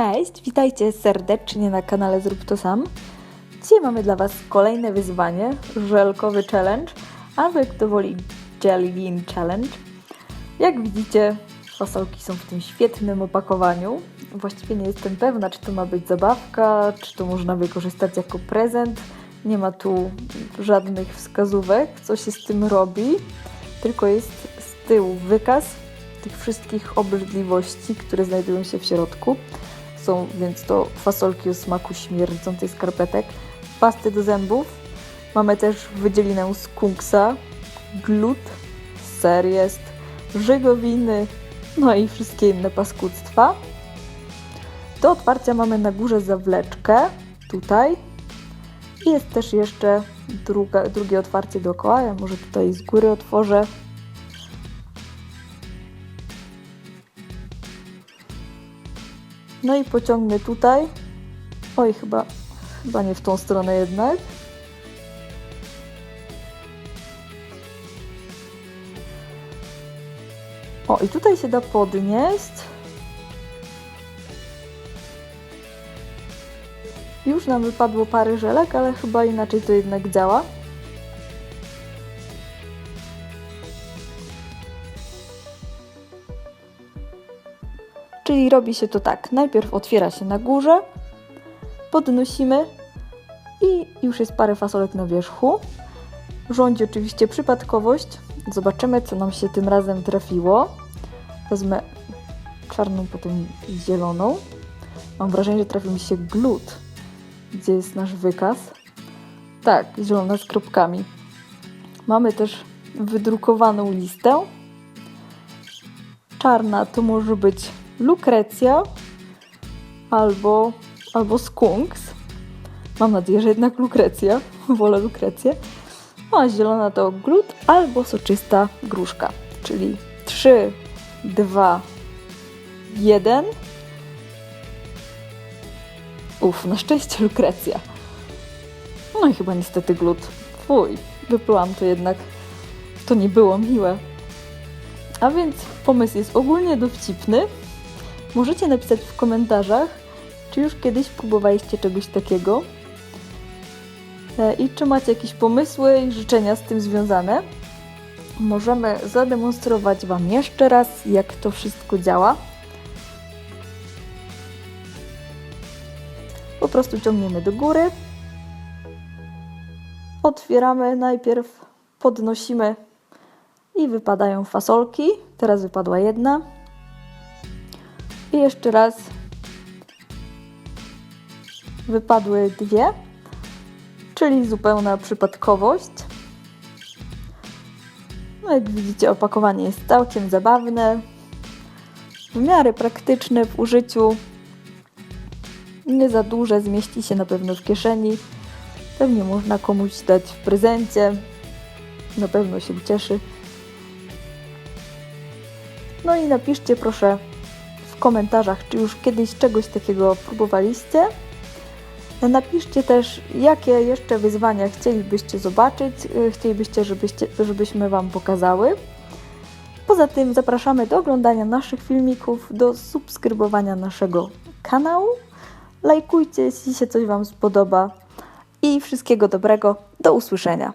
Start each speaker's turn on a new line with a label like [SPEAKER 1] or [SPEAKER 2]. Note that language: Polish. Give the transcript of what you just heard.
[SPEAKER 1] Cześć, witajcie serdecznie na kanale Zrób to sam. Dzisiaj mamy dla Was kolejne wyzwanie, żelkowy challenge, albo jak to woli Jelly Bean Challenge. Jak widzicie, fasolki są w tym świetnym opakowaniu. Właściwie nie jestem pewna, czy to ma być zabawka, czy to można wykorzystać jako prezent. Nie ma tu żadnych wskazówek, co się z tym robi, tylko jest z tyłu wykaz tych wszystkich obrzydliwości, które znajdują się w środku. Są więc to fasolki o smaku śmierdzącej skarpetek, pasty do zębów. Mamy też wydzielinę skunksa, glut, ser jest, żegowiny, no i wszystkie inne paskudztwa. Do otwarcia mamy na górze zawleczkę, tutaj. I jest też jeszcze druga, drugie otwarcie dookoła. Ja może tutaj z góry otworzę. No i pociągnę tutaj. Oj, chyba, chyba nie w tą stronę jednak. O, i tutaj się da podnieść. Już nam wypadło parę żelek, ale chyba inaczej to jednak działa. Czyli robi się to tak. Najpierw otwiera się na górze, podnosimy i już jest parę fasolek na wierzchu. Rządzi oczywiście przypadkowość. Zobaczymy, co nam się tym razem trafiło. Wezmę czarną, potem zieloną. Mam wrażenie, że trafił mi się glut, gdzie jest nasz wykaz. Tak, zielona z kropkami. Mamy też wydrukowaną listę. Czarna to może być lukrecja albo, albo skunks. Mam nadzieję, że jednak lukrecja. Wolę lukrecję. A zielona to glut albo soczysta gruszka. Czyli 3, 2, 1. Uf, na szczęście lukrecja. No i chyba niestety glut. Fuj, wyplułam to jednak. To nie było miłe. A więc pomysł jest ogólnie dowcipny. Możecie napisać w komentarzach, czy już kiedyś próbowaliście czegoś takiego E, i czy macie jakieś pomysły i życzenia z tym związane. Możemy zademonstrować Wam jeszcze raz, jak to wszystko działa. Po prostu ciągniemy do góry. Otwieramy najpierw, podnosimy i wypadają fasolki. Teraz wypadła jedna. I jeszcze raz wypadły dwie, czyli zupełna przypadkowość. No jak widzicie, opakowanie jest całkiem zabawne, w miarę praktyczne w użyciu. Nie za duże, zmieści się na pewno w kieszeni. Pewnie można komuś dać w prezencie. Na pewno się ucieszy. No i napiszcie proszę komentarzach, czy już kiedyś czegoś takiego próbowaliście. Napiszcie też, jakie jeszcze wyzwania chcielibyście zobaczyć, y, chcielibyście, żebyście, żebyśmy Wam pokazały. Poza tym zapraszamy do oglądania naszych filmików, do subskrybowania naszego kanału. Lajkujcie, jeśli się coś Wam spodoba. I wszystkiego dobrego. Do usłyszenia.